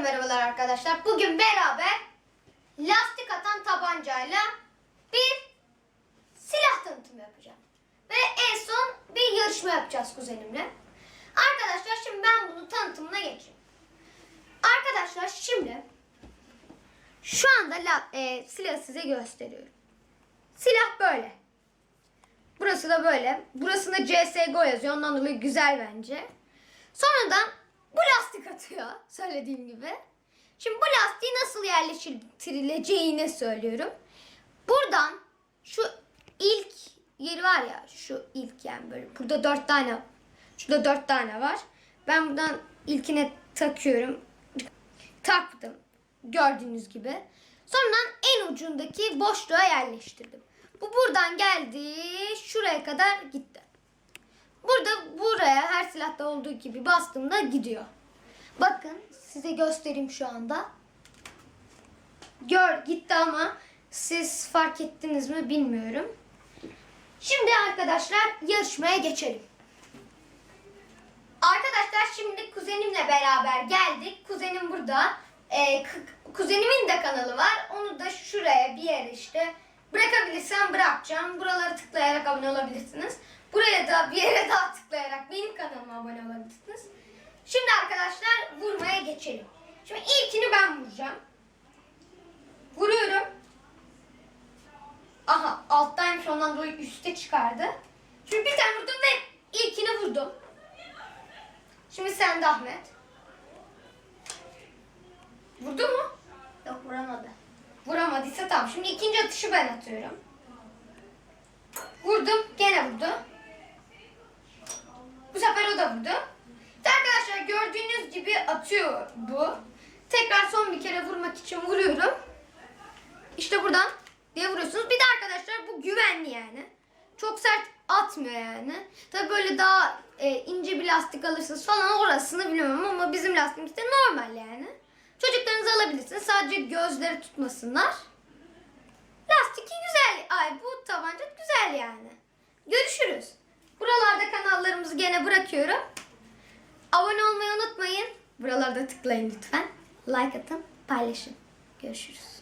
merhabalar arkadaşlar. Bugün beraber lastik atan tabancayla bir silah tanıtımı yapacağım. Ve en son bir yarışma yapacağız kuzenimle. Arkadaşlar şimdi ben bunu tanıtımına geçeyim. Arkadaşlar şimdi şu anda la, e, silahı size gösteriyorum. Silah böyle. Burası da böyle. Burasında CSGO yazıyor. Ondan dolayı güzel bence. Sonradan bu lastik atıyor. Söylediğim gibi. Şimdi bu lastiği nasıl yerleştirileceğini söylüyorum. Buradan şu ilk yeri var ya şu ilk yani böyle burada dört tane şurada dört tane var. Ben buradan ilkine takıyorum. Taktım. Gördüğünüz gibi. Sonradan en ucundaki boşluğa yerleştirdim. Bu buradan geldi. Şuraya kadar gitti. Burada buraya her silahta olduğu gibi bastığımda gidiyor. Bakın size göstereyim şu anda. Gör gitti ama siz fark ettiniz mi bilmiyorum. Şimdi arkadaşlar yarışmaya geçelim. Arkadaşlar şimdi kuzenimle beraber geldik. Kuzenim burada. Ee, kuzenimin de kanalı var. Onu da şuraya bir yere işte bırakabilirsem bırakacağım. Buraları tıklayarak abone olabilirsiniz. Buraya da bir yere daha tıklayarak benim kanalıma abone. Şimdi arkadaşlar vurmaya geçelim. Şimdi ilkini ben vuracağım. Vuruyorum. Aha alttaymış ondan dolayı üste çıkardı. Şimdi bir tane vurdum ve ilkini vurdum. Şimdi sen de Ahmet. Vurdu mu? Yok vuramadı. Vuramadıysa tamam. Şimdi ikinci atışı ben atıyorum. Vurdum. Gene vurdu. Bu sefer o da vurdu. İşte gibi atıyor bu. Tekrar son bir kere vurmak için vuruyorum. İşte buradan diye vuruyorsunuz. Bir de arkadaşlar bu güvenli yani. Çok sert atmıyor yani. Tabi böyle daha e, ince bir lastik alırsınız falan orasını bilmiyorum ama bizim lastiğimiz de normal yani. Çocuklarınızı alabilirsiniz. Sadece gözleri tutmasınlar. Lastik güzel. Ay bu tabanca güzel yani. Görüşürüz. Buralarda kanallarımızı gene bırakıyorum. Abone olmayı unutmayın. Buralarda tıklayın lütfen. Like atın, paylaşın. Görüşürüz.